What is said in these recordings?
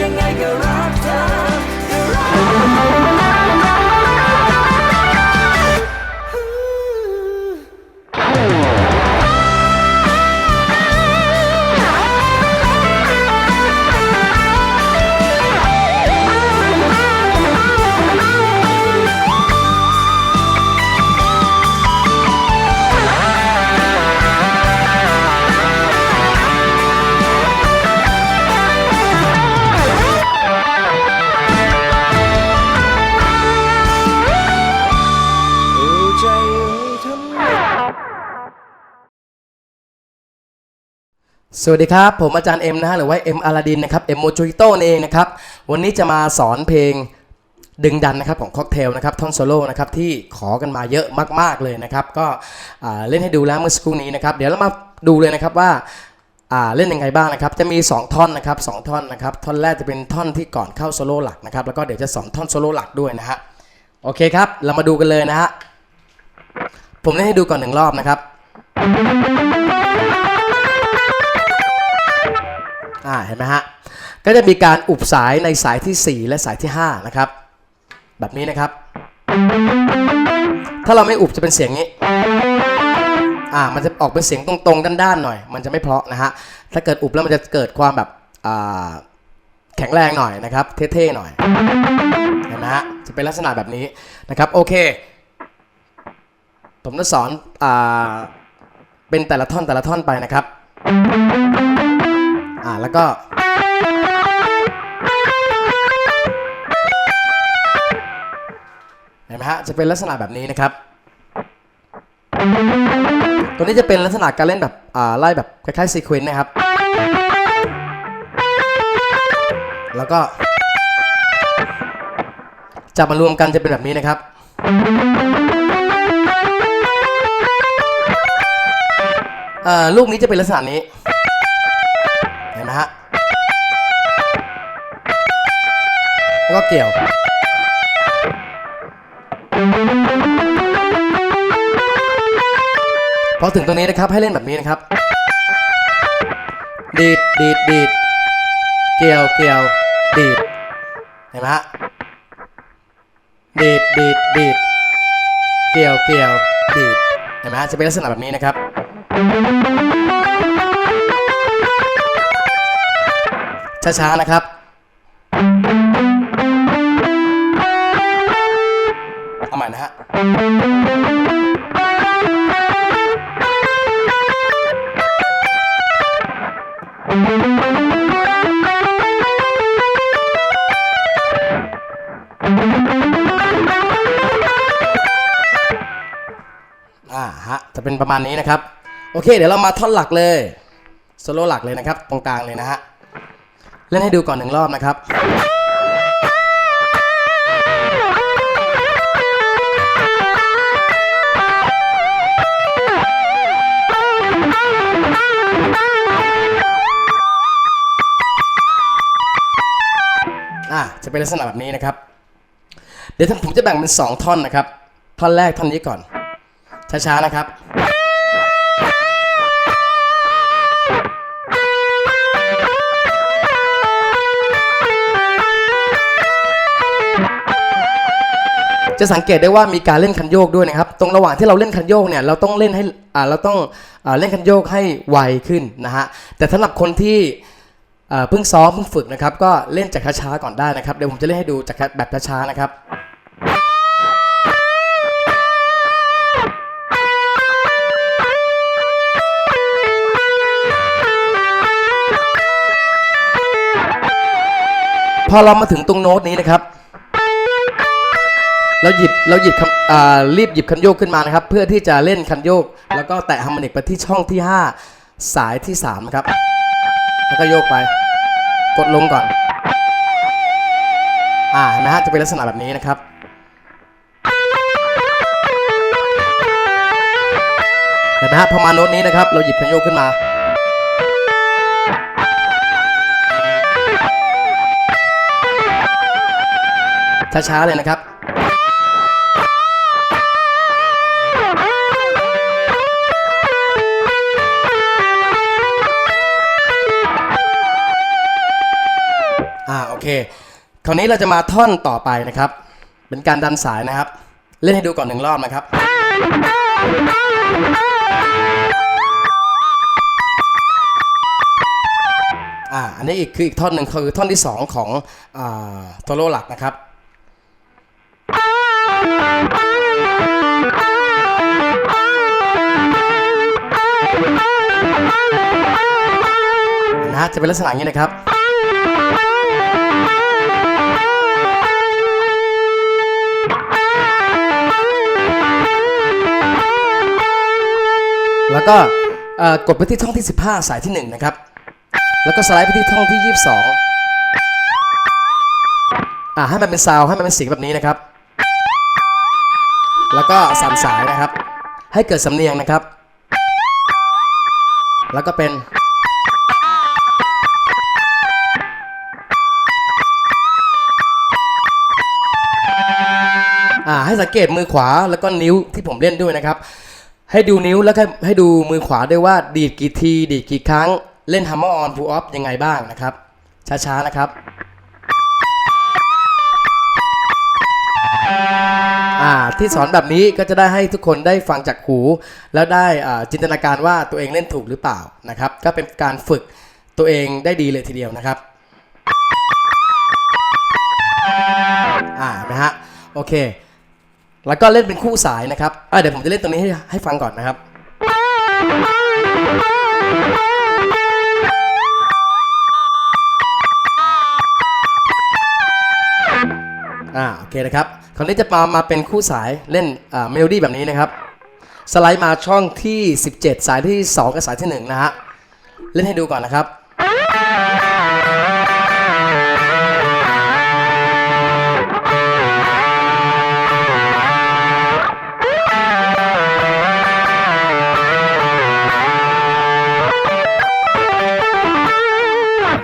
ยังไงก็ สวัสดีครับ ผมอาจารย์เอ็มนะฮะหรือว่าเอ็มอาลาดินนะครับเอ็มโมจูริโตนเองนะครับวันนี้จะมาสอนเพลงดึงดันนะครับของค็อกเทลนะครับท่อนโซโล่นะครับที่ขอกันมาเยอะมาก ๆ เลยนะครับ ก็เล่นให้ดูแล้วเมื่อสักครู่นี้นะครับ เดี๋ยวเรามาดูเลยนะครับว่าเล่นยังไงบ้างนะครับ จะมี 2 ท่อนนะครับสองท่อนนะครับ ท่อนแรกจะเป็นท่อนที่ก่อนเข้าโซโล่หลักนะครับ แล้วก็เดี๋ยวจะสอนท่อนโซโล่หลักด้วยนะฮะโอเคครับ เรามาดูกันเลยนะฮะผมเล่นให้ดูก่อนหนึ่งรอบนะครับ อ่าเห็นไหมฮะ ก็จะมีการอุบสายในสายที่ 4 และสายที่ 5 นะครับ แบบนี้นะครับ ถ้าเราไม่อุบจะเป็นเสียงนี้ อ่า มันจะออกเป็นเสียงตรงๆ ด้านๆ หน่อย มันจะไม่เพราะนะฮะ ถ้าเกิดอุบแล้วมันจะเกิดความแบบ อ่า แข็งแรงหน่อยนะครับ เท่ๆ หน่อย เห็นไหมฮะ จะเป็นลักษณะแบบนี้นะครับ โอเค ผมจะสอน อ่า เป็นแต่ละท่อนแต่ละท่อนไปนะครับ อ่าแล้วก็ เห็นไหมฮะ จะเป็นลักษณะแบบนี้นะครับ ตัวนี้จะเป็นลักษณะการเล่นแบบ อ่า ไล่แบบคล้ายๆซีเควนต์นะครับ แล้วก็จับมารวมกันจะเป็นแบบนี้นะครับอ่อลูกนี้จะเป็นลักษณะนี้ แล้วก็เกี่ยว พอถึงตรงนี้นะครับให้เล่นแบบนี้นะครับ ดีดดีดดีดเกี่ยวเกี่ยวดีดเห็นไหมฮะดีดดีดดีดเกี่ยวเกี่ยวดีดเห็นไหมฮะจะเป็นลักษณะแบบนี้นะครับ ช้าๆนะครับ อ่าฮะ จะเป็นประมาณนี้นะครับ โอเค เดี๋ยวเรามาท่อนหลักเลยโซโล่หลักเลยนะครับ ตรงกลางเลยนะฮะ เล่นให้ดูก่อนหนึ่งรอบนะครับ เป็นลักษณะแบบนี้นะครับ เดี๋ยวผมจะแบ่งเป็น 2 ท่อนนะครับ ท่อนแรกท่อนนี้ก่อน ช้าๆนะครับจะสังเกตได้ว่ามีการเล่นคันโยกด้วยนะครับ ตรงระหว่างที่เราเล่นคันโยกเนี่ยเราต้องเล่นให้อ่าเราต้องอเล่นคันโยกให้ไวขึ้นนะฮะแต่สำหรับคนที่ เพิ่งซ้อมเพิ่งฝึกนะครับ ก็เล่นจากช้าๆก่อนได้นะครับ เดี๋ยวผมจะเล่นให้ดูจากแบบช้าๆนะครับพอเรามาถึงตรงโน้ตนี้นะครับ เราหยิบเราหยิบรีบหยิบคันโยกขึ้นมานะครับ เพื่อที่จะเล่นคันโยก แล้วก็แตะฮาร์โมนิกไปที่ช่องที่ 5 สายที่3ครับ แล้วก็โยกไป กดลงก่อน อ่าเห็นไหมฮะจะเป็นลักษณะแบบนี้นะครับเห็นไหมฮะพอมาโน้ตนี้นะครับ เราหยิบคันโยกขึ้นมาช้าๆเลยนะครับ อ่าโอเคคราวนี้เราจะมาท่อนต่อไปนะครับ เป็นการดันสายนะครับ เล่นให้ดูก่อนหนึ่งรอบนะครับ อ่า อันนี้อีกคืออีกท่อนหนึ่งคือท่อนที่สองของอ่าโซโล่หลักนะครับนะจะเป็นลักษณะนี้นะครับ แล้วก็กดไปที่ท่องที่ 15 สายที่1นะครับ แล้วก็สไลด์ไปที่ท่องที่ 22อ่าให้มันเป็นซาวด์ให้มันเป็นเสียงแบบนี้นะครับ แล้วก็สั่นสายนะครับ ให้เกิดสำเนียงนะครับ แล้วก็เป็นอ่าให้สังเกตมือขวาแล้วก็นิ้วที่ผมเล่นด้วยนะครับ ให้ดูนิ้วแล้วก็ให้ดูมือขวาด้วยว่าดีดกี่ที ดีดกี่ครั้ง เล่น hammer on pull off ยังไงบ้างนะครับ ช้าๆนะครับ อ่าที่สอนแบบนี้ก็จะได้ให้ทุกคนได้ฟังจากหู แล้วได้อ่าจินตนาการว่าตัวเองเล่นถูกหรือเปล่านะครับ ก็เป็นการฝึกตัวเองได้ดีเลยทีเดียวนะครับอ่านะฮะโอเค แล้วก็เล่นเป็นคู่สายนะครับเดี๋ยวผมจะเล่นตรงนี้ให้ให้ฟังก่อนนะครับ อ่าโอเคนะครับคราวนี้จะมามาเป็นคู่สายเล่นเมโลดี้แบบนี้นะครับ สไลด์มาช่องที่ 17 สายที่ 2 กับสายที่ 1 นะฮะ เล่นให้ดูก่อนนะครับ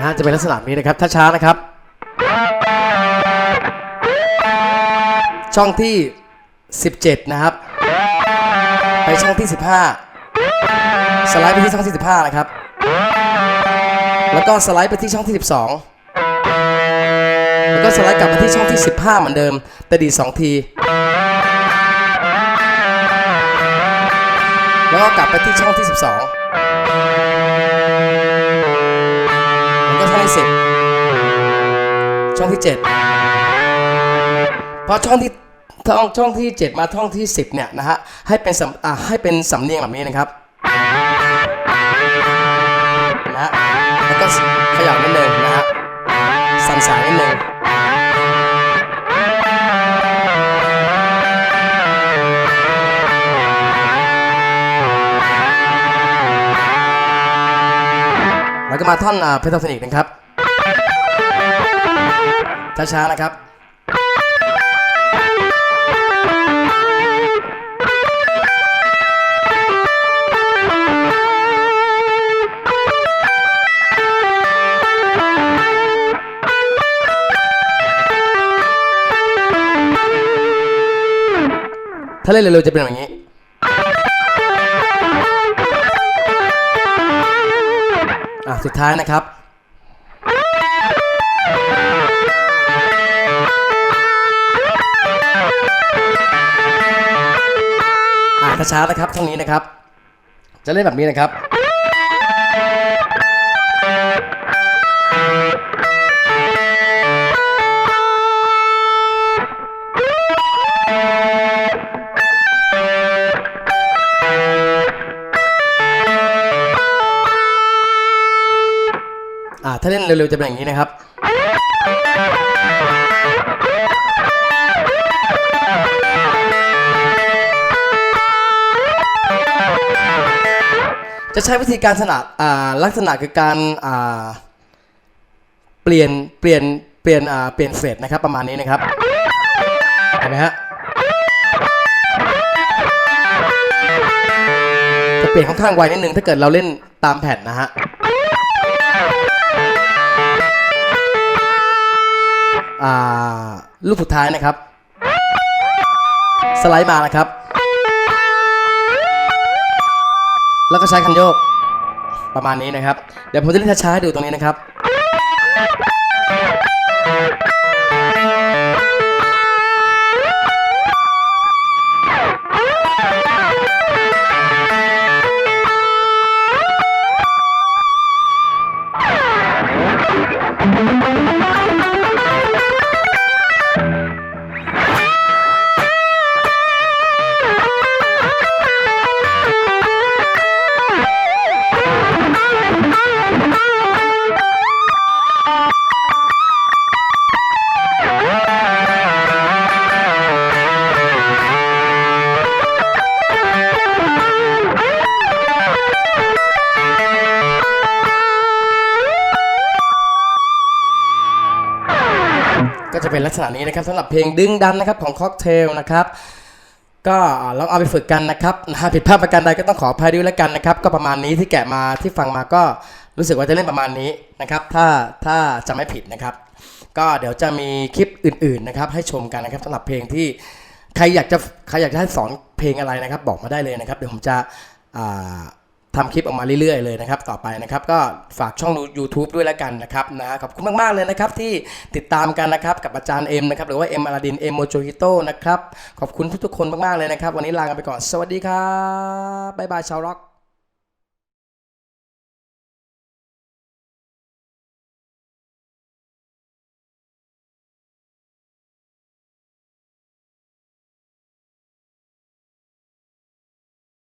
นะฮะจะเป็นลักษณะนี้นะครับถ้าช้านะครับ ช่องที่ 17 นะครับ ไปช่องที่ 15 สไลด์ไปที่ช่องที่ 15 นะครับ แล้วก็สไลด์ไปที่ช่องที่ 12 แล้วก็สไลด์กลับมาที่ช่องที่ 15 เหมือนเดิม แต่ดี 2 ทีแล้วก็กลับไปที่ช่องที่ 12 10 ช่องที่ 7 พอช่องที่ช่องช่องที่ 7 มาช่องที่ 10 เนี่ยนะฮะให้เป็นสำอ่าให้เป็นสำเนียงแบบนี้นะครับนะฮะแล้วก็ขยับนิดนึงนะฮะสั่นสายนิดนึงแล้วก็มาท่อนเพทาโทนิกนะครับ ช้าๆนะครับถ้าเล่นเร็วๆจะเป็นแบบนี้ อะ สุดท้ายนะครับ ช้าๆนะครับช่องนี้นะครับ จะเล่นแบบนี้นะครับอ่าถ้าเล่นเร็วๆจะเป็นอย่างนี้นะครับ จะใช้วิธีการถนัดลักษณะคือการเปลี่ยนเปลี่ยนเปลี่ยนเปลี่ยนเฟสนะครับประมาณนี้นะครับเห็นไหมฮะจะเปลี่ยนค่อนข้างไวนิดนึงถ้าเกิดเราเล่นตามแผ่นนะฮะลูกสุดท้ายนะครับ สไลด์มานะครับ แล้วก็ใช้คันโยกประมาณนี้นะครับ เดี๋ยวผมจะเล่นช้าๆให้ดูตรงนี้นะครับ ลักษณะนี้นะครับสำหรับเพลงดึงดันนะครับของค็อกเทลนะครับก็ลองเอาไปฝึกกันนะครับนะฮะผิดพลาดประการใดก็ต้องขออภัยด้วยแล้วกันนะครับ ก็ประมาณนี้ที่แกะมาที่ฟังมาก็รู้สึกว่าจะเล่นประมาณนี้นะครับถ้าถ้าจะไม่ผิดนะครับ ก็เดี๋ยวจะมีคลิปอื่นๆนะครับให้ชมกันนะครับสำหรับเพลงที่ใครอยากจะใครอยากจะให้สอนเพลงอะไรนะครับ บอกมาได้เลยนะครับ เดี๋ยวผมจะอ่า ทำคลิปออกมาเรื่อยๆเลยนะครับต่อไปนะครับก็ฝากช่อง YouTube ด้วยแล้วกันนะครับนะขอบคุณมากๆเลยนะครับที่ติดตามกันนะครับกับอาจารย์เอ็มนะครับหรือว่าเอ็มอาราดินเอ็มโมโจฮิโตนะครับขอบคุณทุกๆคนมากๆเลยนะครับ วันนี้ลากันไปก่อน สวัสดีครับบ๊ายบายชาวร็อก